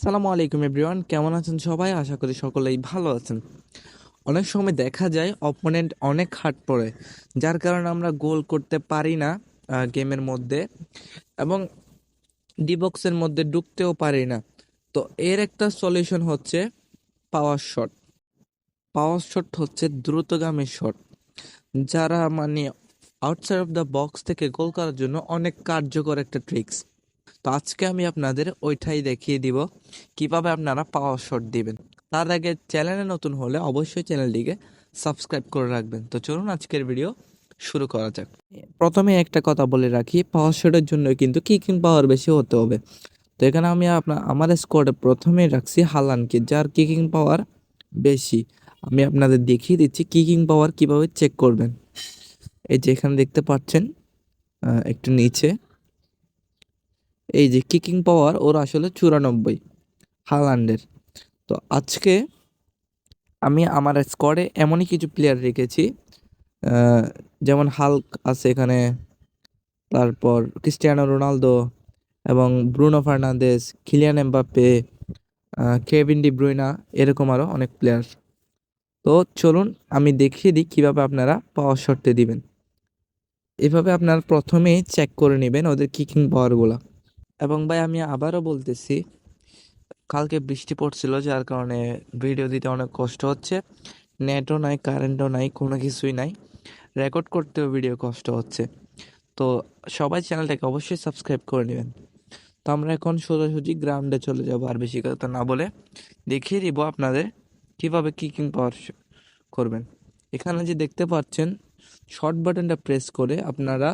আসসালামু আলাইকুম এভরিওয়ান, কেমন আছেন সবাই? আশা করি সকলেই ভালো আছেন। অনেক সময় দেখা যায় অপোনেন্ট অনেক হার্ড পড়ে, যার কারণে আমরা গোল করতে পারি না গেমের মধ্যে এবং ডিবক্সের মধ্যে ঢুকতেও পারি না। তো এর একটা সলিউশন হচ্ছে পাওয়ার শট পাওয়ার শট হচ্ছে দ্রুতগামী শট যারা মানে আউটসাইড অফ দ্য বক্স থেকে গোল করার জন্য অনেক কার্যকর একটা ট্রিক্স তো আজকে আমি আপনাদের ওইটাই দেখিয়ে দিব। কীভাবে আপনারা পাওয়ার শট দিবেন। তার আগে চ্যানেলে নতুন হলে অবশ্যই চ্যানেলটিকে সাবস্ক্রাইব করে রাখবেন। তো চলুন আজকের ভিডিও শুরু করা যাক। প্রথমে একটা কথা বলে রাখি পাওয়ার শটের জন্য কিন্তু কিকিং পাওয়ার বেশি হতে হবে। তো এখানে আমি আপনার আমার স্কোয়াডে প্রথমে রাখছি হালানকে, যার কিকিং পাওয়ার বেশি। আমি আপনাদের দেখিয়ে দিচ্ছি কিকিং পাওয়ার কীভাবে চেক করবেন। এই যে এখানে দেখতে পাচ্ছেন একটু নিচে। এই যে কিকিং পাওয়ার ওর আসলে চুরানব্বই হালান্ডের। তো আজকে আমি আমার স্কোয়াডে এমনই কিছু প্লেয়ার রেখেছি যেমন হাল্ক আছে এখানে, তারপর ক্রিস্টিয়ানো রোনালদো এবং Bruno Fernandes Kylian Mbappe Kevin De Bruyne এরকম আরও অনেক প্লেয়ার তো চলুন আমি দেখিয়ে দিই কীভাবে আপনারা পাওয়ার শর্তে দিবেন। এভাবে আপনারা প্রথমেই চেক করে নেবেন ওদের কিকিং পাওয়ারগুলো এবং ভাই, আমি আবারও বলতেছি, কালকে বৃষ্টি পড়ছিল, যার কারণে ভিডিও দিতে অনেক কষ্ট হচ্ছে। নেটও নাই কারেন্টও নাই, কোনো কিছুই নাই। রেকর্ড করতেও ভিডিও কষ্ট হচ্ছে। তো সবাই চ্যানেলটাকে অবশ্যই সাবস্ক্রাইব করে নেবেন। তো আমরা এখন সোজাসুজি গ্রাউন্ডে চলে যাব, আর বেশি কথা না বলে। দেখিয়ে দিব আপনাদের কীভাবে কিকিং পাওয়ার করবেন। এখানে যে দেখতে পাচ্ছেন শর্ট বাটনটা প্রেস করে আপনারা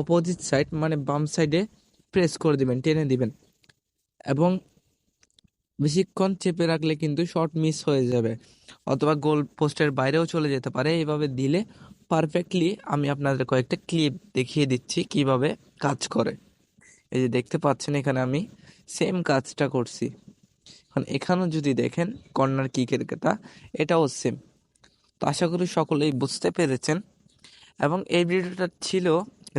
অপোজিট সাইড মানে বাম সাইডে প্রেস করে দিবেন, টেনে দিবেন। এবং বেশিক্ষণ চেপে রাখলে কিন্তু শট মিস হয়ে যাবে। অথবা গোল পোস্টের বাইরেও চলে যেতে পারে। এইভাবে দিলে পারফেক্টলি আমি আপনাদের কয়েকটা ক্লিপ দেখিয়ে দিচ্ছি কীভাবে কাজ করে। এই যে দেখতে পাচ্ছেন এখানে আমি সেম কাজটা করছি। এখন এখানেও যদি দেখেন কর্নার কিকের কথা, এটাও সেম তো আশা করি সকলেই বুঝতে পেরেছেন। এবং এই ভিডিওটা ছিল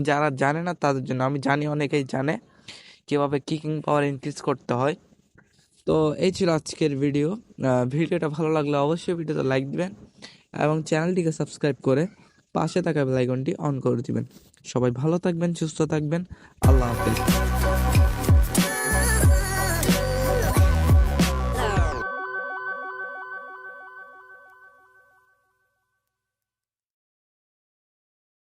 যারা জানে না তাদের জন্য, আমি জানি অনেকেই জানে কীভাবে কিকিং পাওয়ার ইনক্রিজ করতে হয়। তো এই ছিল আজকের ভিডিও ভিডিওটা ভালো লাগলে অবশ্যই ভিডিওতে লাইক দিবেন এবং চ্যানেলটিকে সাবস্ক্রাইব করে পাশে থাকা বেলাইকনটি অন করে দিবেন। সবাই ভালো থাকবেন, সুস্থ থাকবেন। আল্লাহ হাফেজ।